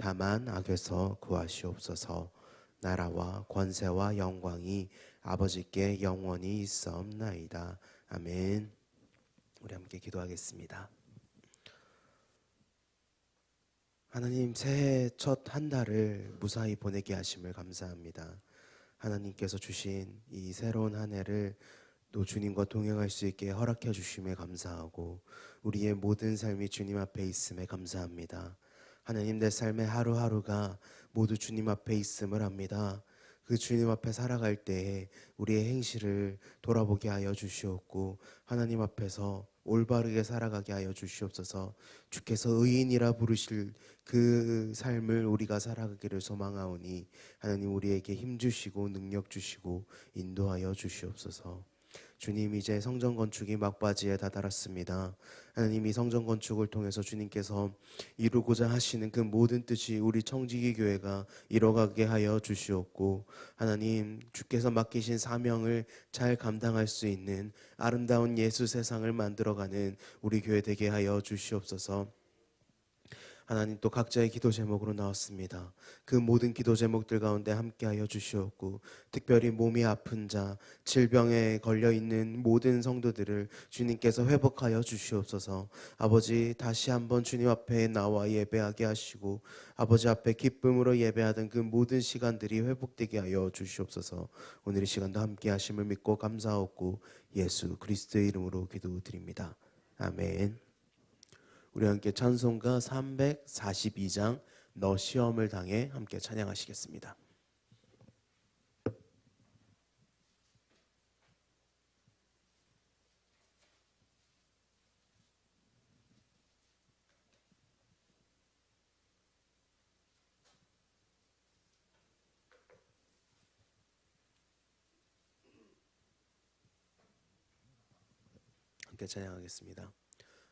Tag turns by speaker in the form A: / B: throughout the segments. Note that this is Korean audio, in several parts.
A: 다만 악에서 구하시옵소서. 나라와 권세와 영광이 아버지께 영원히 있사옵나이다. 아멘. 우리 함께 기도하겠습니다. 하나님 새해 첫 한 달을 무사히 보내게 하심을 감사합니다. 하나님께서 주신 이 새로운 한 해를 또 주님과 동행할 수 있게 허락해 주심에 감사하고 우리의 모든 삶이 주님 앞에 있음에 감사합니다. 하나님 내 삶의 하루하루가 모두 주님 앞에 있음을 합니다. 그 주님 앞에 살아갈 때에 우리의 행실을 돌아보게 하여 주시옵고 하나님 앞에서 올바르게 살아가게 하여 주시옵소서. 주께서 의인이라 부르실 그 삶을 우리가 살아가기를 소망하오니 하나님 우리에게 힘 주시고 능력 주시고 인도하여 주시옵소서. 주님 이제 성전 건축이 막바지에 다다랐습니다. 하나님 이 성전 건축을 통해서 주님께서 이루고자 하시는 그 모든 뜻이 우리 청지기 교회가 이뤄가게 하여 주시옵고 하나님 주께서 맡기신 사명을 잘 감당할 수 있는 아름다운 예수 세상을 만들어가는 우리 교회 되게 하여 주시옵소서. 하나님 또 각자의 기도 제목으로 나왔습니다. 그 모든 기도 제목들 가운데 함께하여 주시옵고 특별히 몸이 아픈 자, 질병에 걸려 있는 모든 성도들을 주님께서 회복하여 주시옵소서. 아버지 다시 한번 주님 앞에 나와 예배하게 하시고 아버지 앞에 기쁨으로 예배하던 그 모든 시간들이 회복되게 하여 주시옵소서. 오늘 이 시간도 함께 하심을 믿고 감사하고 예수 그리스도의 이름으로 기도드립니다. 아멘. 우리 함께 찬송가 342장 너 시험을 당해 함께 찬양하시겠습니다. 함께 찬양하겠습니다.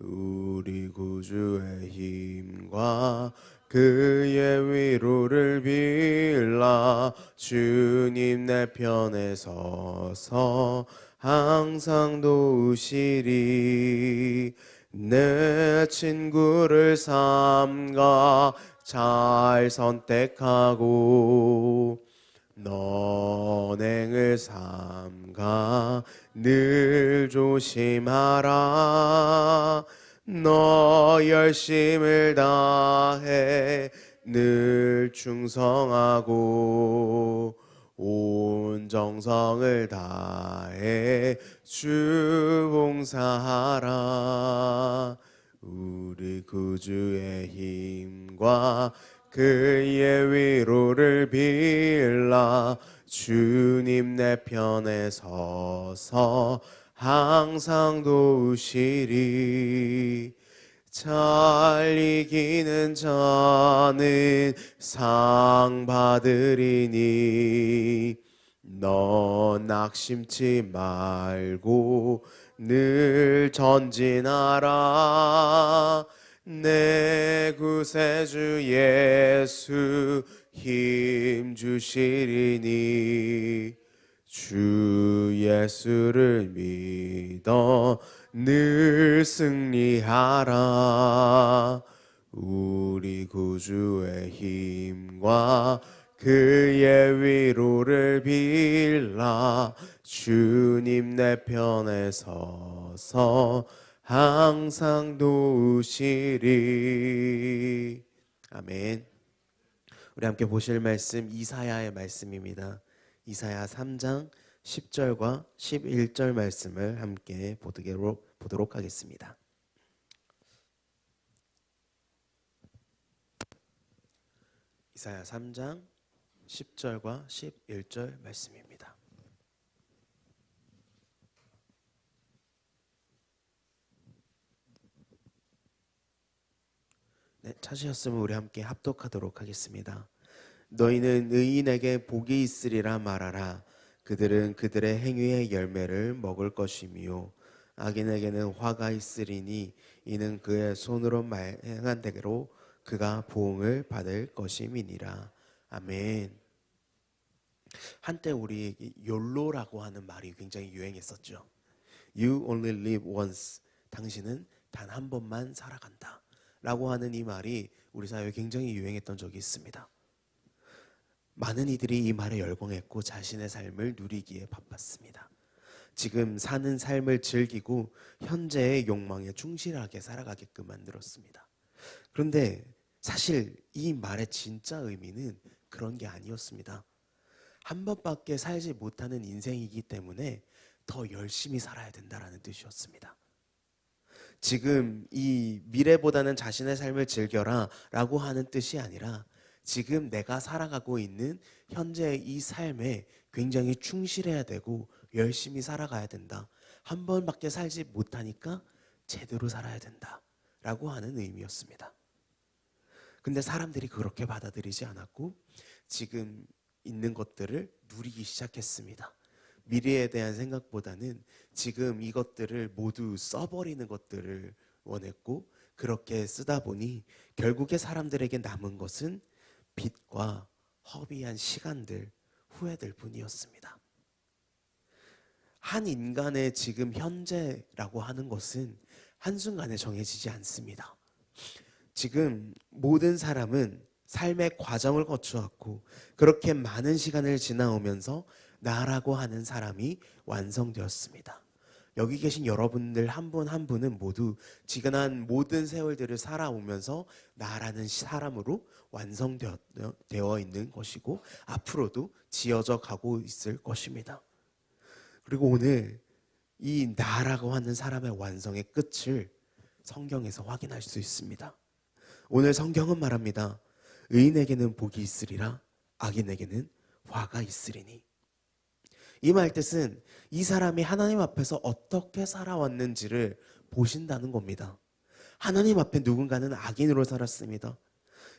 A: 우리 구주의 힘과 그의 위로를 빌라 주님 내 편에 서서 항상 도우시리. 내 친구를 삼가 잘 선택하고 너행을 삼가 늘 조심하라. 너 열심을 다해 늘 충성하고 온 정성을 다해 주 봉사하라. 우리 구주의 힘과 그의 위로를 빌라 주님 내 편에 서서 항상 도우시리. 잘 이기는 자는 상 받으리니 너 낙심치 말고 늘 전진하라 내 구세주 예수 힘 주시리니 주 예수를 믿어 늘 승리하라. 우리 구주의 힘과 그의 위로를 빌라. 주님 내 편에 서서 항상 도우시리 아멘 우리 함께 보실 말씀 이사야의 말씀입니다. 이사야 3장 10절과 11절 말씀을 함께 보도록, 하겠습니다. 이사야 3장 10절과 11절 말씀입니다. 찾으셨으면 우리 함께 합독하도록 하겠습니다. 너희는 의인에게 복이 있으리라 말하라. 그들은 그들의 행위의 열매를 먹을 것이며 악인에게는 화가 있으리니 이는 그의 손으로 말- 행한 대로 그가 보응을 받을 것임이니라. 아멘. 한때 우리 욜로라고 하는 말이 굉장히 유행했었죠. You only live once. 당신은 단 한 번만 살아간다. 라고 하는 이 말이 우리 사회에 굉장히 유행했던 적이 있습니다. 많은 이들이 이 말에 열광했고 자신의 삶을 누리기에 바빴습니다. 지금 사는 삶을 즐기고 현재의 욕망에 충실하게 살아가게끔 만들었습니다. 그런데 사실 이 말의 진짜 의미는 그런 게 아니었습니다. 한 번밖에 살지 못하는 인생이기 때문에 더 열심히 살아야 된다라는 뜻이었습니다. 지금 이 미래보다는 자신의 삶을 즐겨라 라고 하는 뜻이 아니라 지금 내가 살아가고 있는 현재의 이 삶에 굉장히 충실해야 되고 열심히 살아가야 된다. 한 번밖에 살지 못하니까 제대로 살아야 된다. 라고 하는 의미였습니다. 근데 사람들이 그렇게 받아들이지 않았고 지금 있는 것들을 누리기 시작했습니다. 미래에 대한 생각보다는 지금 이것들을 모두 써버리는 것들을 원했고 그렇게 쓰다 보니 결국에 사람들에게 남은 것은 빚과 허비한 시간들, 후회들 뿐이었습니다. 한 인간의 지금 현재라고 하는 것은 한순간에 정해지지 않습니다. 지금 모든 사람은 삶의 과정을 거쳐왔고 그렇게 많은 시간을 지나오면서 나라고 하는 사람이 완성되었습니다. 여기 계신 여러분들 한분한 분은 모두 지근한 모든 세월들을 살아오면서 나라는 사람으로 완성되어 있는 것이고 앞으로도 지어져 가고 있을 것입니다. 그리고 오늘 이 나라고 하는 사람의 완성의 끝을 성경에서 확인할 수 있습니다. 오늘 성경은 말합니다. 의인에게는 복이 있으리라 악인에게는 화가 있으리니 이 말 뜻은 이 사람이 하나님 앞에서 어떻게 살아왔는지를 보신다는 겁니다. 하나님 앞에 누군가는 악인으로 살았습니다.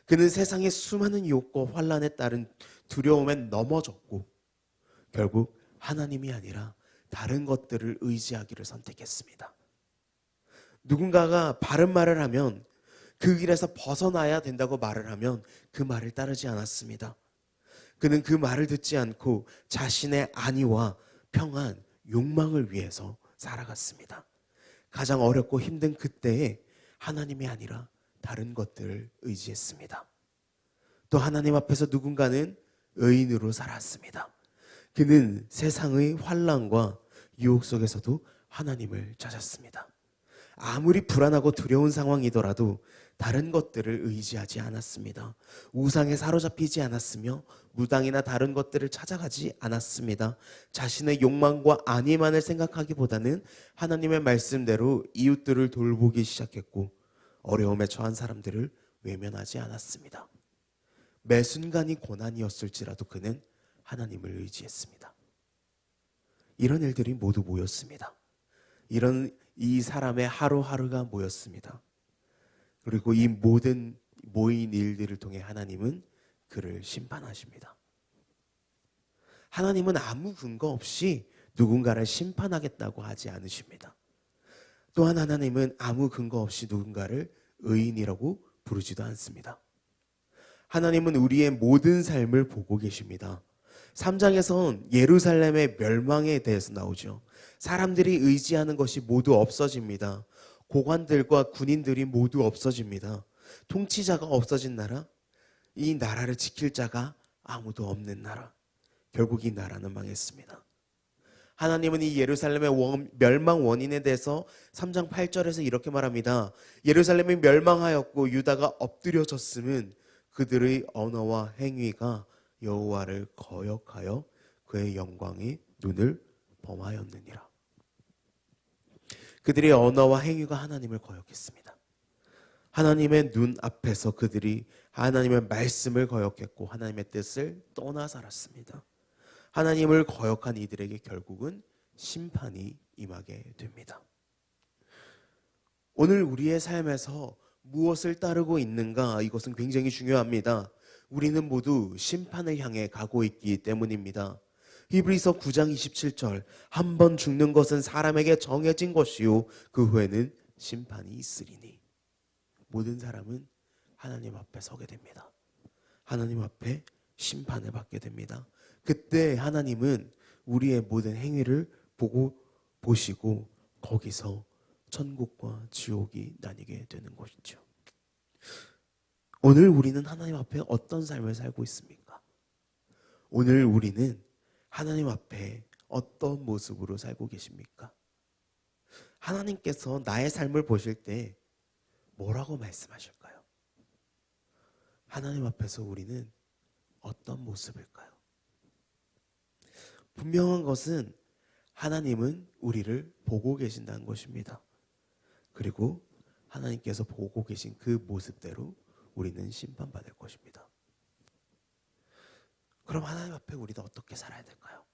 A: 그는 세상의 수많은 유혹과 환란에 따른 두려움에 넘어졌고 결국 하나님이 아니라 다른 것들을 의지하기를 선택했습니다. 누군가가 바른 말을 하면 그 길에서 벗어나야 된다고 말을 하면 그 말을 따르지 않았습니다. 그는 그 말을 듣지 않고 자신의 안위와 평안, 욕망을 위해서 살아갔습니다. 가장 어렵고 힘든 그때에 하나님이 아니라 다른 것들을 의지했습니다. 또 하나님 앞에서 누군가는 의인으로 살았습니다. 그는 세상의 환란과 유혹 속에서도 하나님을 찾았습니다. 아무리 불안하고 두려운 상황이더라도 다른 것들을 의지하지 않았습니다. 우상에 사로잡히지 않았으며 무당이나 다른 것들을 찾아가지 않았습니다. 자신의 욕망과 안위만을 생각하기보다는 하나님의 말씀대로 이웃들을 돌보기 시작했고 어려움에 처한 사람들을 외면하지 않았습니다. 매 순간이 고난이었을지라도 그는 하나님을 의지했습니다. 이런 일들이 모두 모였습니다. 이런 이 사람의 하루하루가 모였습니다. 그리고 이 모든 모인 일들을 통해 하나님은 그를 심판하십니다. 하나님은 아무 근거 없이 누군가를 심판하겠다고 하지 않으십니다. 또한 하나님은 아무 근거 없이 누군가를 의인이라고 부르지도 않습니다. 하나님은 우리의 모든 삶을 보고 계십니다. 3장에선 예루살렘의 멸망에 대해서 나오죠. 사람들이 의지하는 것이 모두 없어집니다. 고관들과 군인들이 모두 없어집니다. 통치자가 없어진 나라, 이 나라를 지킬 자가 아무도 없는 나라. 결국 이 나라는 망했습니다. 하나님은 이 예루살렘의 원, 멸망 원인에 대해서 3장 8절에서 이렇게 말합니다. 예루살렘이 멸망하였고 유다가 엎드려졌음은 그들의 언어와 행위가 여호와를 거역하여 그의 영광이 눈을 범하였느니라. 그들의 언어와 행위가 하나님을 거역했습니다. 하나님의 눈 앞에서 그들이 하나님의 말씀을 거역했고 하나님의 뜻을 떠나 살았습니다. 하나님을 거역한 이들에게 결국은 심판이 임하게 됩니다. 오늘 우리의 삶에서 무엇을 따르고 있는가 이것은 굉장히 중요합니다. 우리는 모두 심판을 향해 가고 있기 때문입니다. 히브리서 9장 27절 한 번 죽는 것은 사람에게 정해진 것이요 그 후에는 심판이 있으리니 모든 사람은 하나님 앞에 서게 됩니다. 하나님 앞에 심판을 받게 됩니다. 그때 하나님은 우리의 모든 행위를 보고 보시고 거기서 천국과 지옥이 나뉘게 되는 것이죠. 오늘 우리는 하나님 앞에 어떤 삶을 살고 있습니까? 오늘 우리는 하나님 앞에 어떤 모습으로 살고 계십니까? 하나님께서 나의 삶을 보실 때 뭐라고 말씀하실까요? 하나님 앞에서 우리는 어떤 모습일까요? 분명한 것은 하나님은 우리를 보고 계신다는 것입니다. 그리고 하나님께서 보고 계신 그 모습대로 우리는 심판받을 것입니다. 그럼 하나님 앞에 우리는 어떻게 살아야 될까요?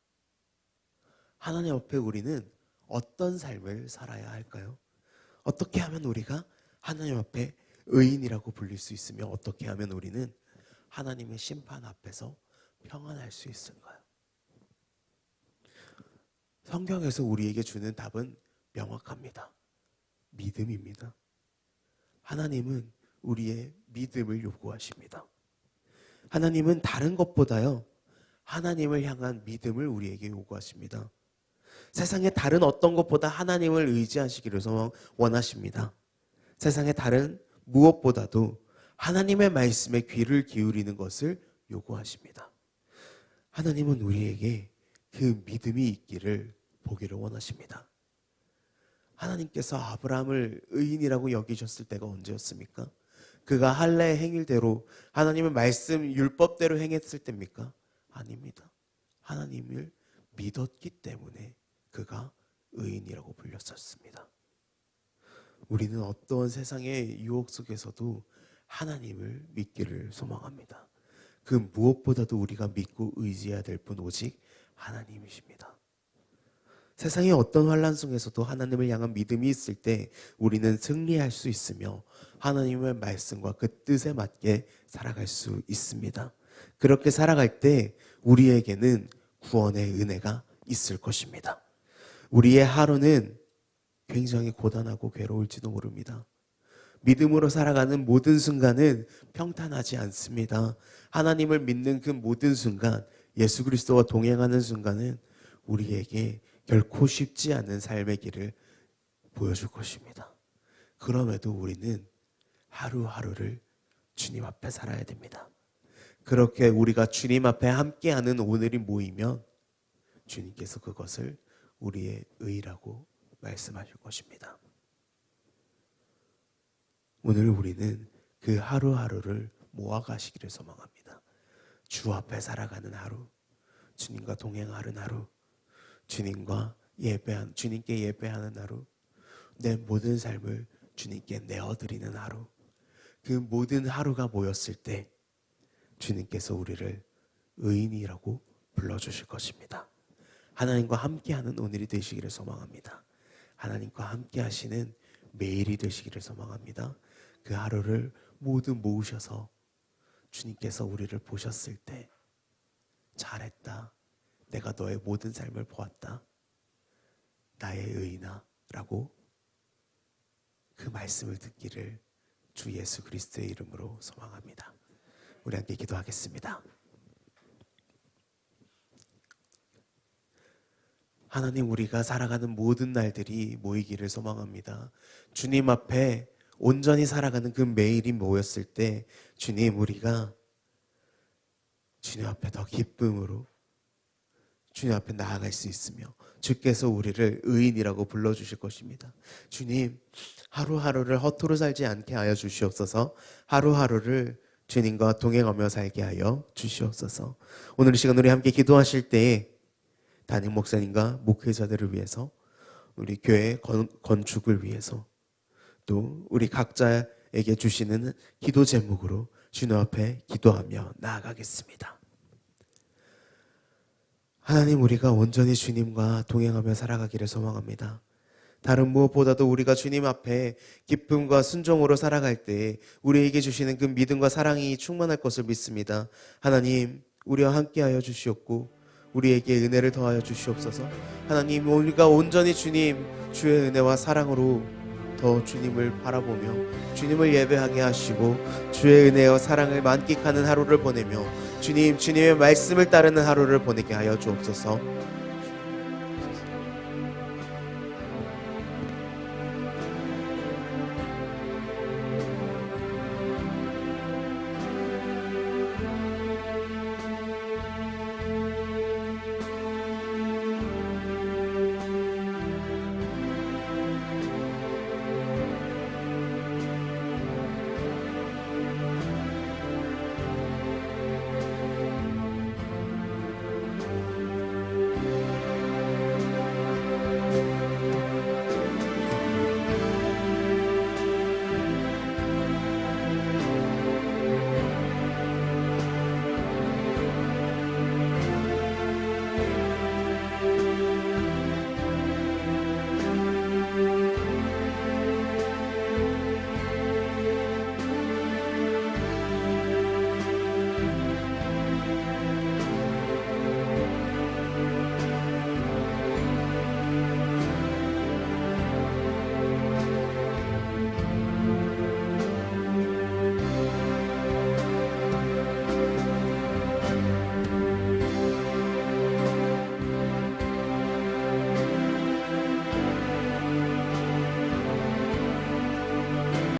A: 하나님 앞에 우리는 어떤 삶을 살아야 할까요? 어떻게 하면 우리가 하나님 앞에 의인이라고 불릴 수 있으며 어떻게 하면 우리는 하나님의 심판 앞에서 평안할 수 있을까요? 성경에서 우리에게 주는 답은 명확합니다. 믿음입니다. 하나님은 우리의 믿음을 요구하십니다. 하나님은 다른 것보다요, 하나님을 향한 믿음을 우리에게 요구하십니다. 세상의 다른 어떤 것보다 하나님을 의지하시기를 원하십니다. 세상의 다른 무엇보다도 하나님의 말씀에 귀를 기울이는 것을 요구하십니다. 하나님은 우리에게 그 믿음이 있기를 보기를 원하십니다. 하나님께서 아브라함을 의인이라고 여기셨을 때가 언제였습니까? 그가 할례의 행일대로 하나님의 말씀 율법대로 행했을 때입니까? 아닙니다. 하나님을 믿었기 때문에 그가 의인이라고 불렸었습니다. 우리는 어떠한 세상의 유혹 속에서도 하나님을 믿기를 소망합니다. 그 무엇보다도 우리가 믿고 의지해야 될 분 오직 하나님이십니다. 세상의 어떤 환란 속에서도 하나님을 향한 믿음이 있을 때 우리는 승리할 수 있으며 하나님의 말씀과 그 뜻에 맞게 살아갈 수 있습니다. 그렇게 살아갈 때 우리에게는 구원의 은혜가 있을 것입니다. 우리의 하루는 굉장히 고단하고 괴로울지도 모릅니다. 믿음으로 살아가는 모든 순간은 평탄하지 않습니다. 하나님을 믿는 그 모든 순간, 예수 그리스도와 동행하는 순간은 우리에게 결코 쉽지 않은 삶의 길을 보여줄 것입니다. 그럼에도 우리는 하루하루를 주님 앞에 살아야 됩니다. 그렇게 우리가 주님 앞에 함께하는 오늘이 모이면 주님께서 그것을 우리의 의라고 말씀하실 것입니다. 오늘 우리는 그 하루하루를 모아가시기를 소망합니다. 주 앞에 살아가는 하루, 주님과 동행하는 하루, 주님과 예배한 주님께 예배하는 하루, 내 모든 삶을 주님께 내어드리는 하루, 그 모든 하루가 모였을 때 주님께서 우리를 의인이라고 불러주실 것입니다. 하나님과 함께하는 오늘이 되시기를 소망합니다. 하나님과 함께하시는 매일이 되시기를 소망합니다. 그 하루를 모두 모으셔서 주님께서 우리를 보셨을 때 잘했다. 내가 너의 모든 삶을 보았다. 나의 의인아 라고 그 말씀을 듣기를 주 예수 그리스도의 이름으로 소망합니다. 우리 함께 기도하겠습니다. 하나님 우리가 살아가는 모든 날들이 모이기를 소망합니다. 주님 앞에 온전히 살아가는 그 매일이 모였을 때 주님 우리가 주님 앞에 더 기쁨으로 주님 앞에 나아갈 수 있으며 주께서 우리를 의인이라고 불러주실 것입니다. 주님, 하루하루를 허투루 살지 않게 하여 주시옵소서 하루하루를 주님과 동행하며 살게 하여 주시옵소서. 오늘 이 시간 우리 함께 기도하실 때에 담임 목사님과 목회자들을 위해서 우리 교회 건, 건축을 위해서 또 우리 각자에게 주시는 기도 제목으로 주님 앞에 기도하며 나아가겠습니다. 하나님 우리가 온전히 주님과 동행하며 살아가기를 소망합니다. 다른 무엇보다도 우리가 주님 앞에 기쁨과 순종으로 살아갈 때 우리에게 주시는 그 믿음과 사랑이 충만할 것을 믿습니다. 하나님, 우리와 함께하여 주시옵고 우리에게 은혜를 더하여 주시옵소서. 하나님, 우리가 온전히 주님 주의 은혜와 사랑으로 더 주님을 바라보며 주님을 예배하게 하시고 주의 은혜와 사랑을 만끽하는 하루를 보내며 주님, 주님의 말씀을 따르는 하루를 보내게 하여 주옵소서.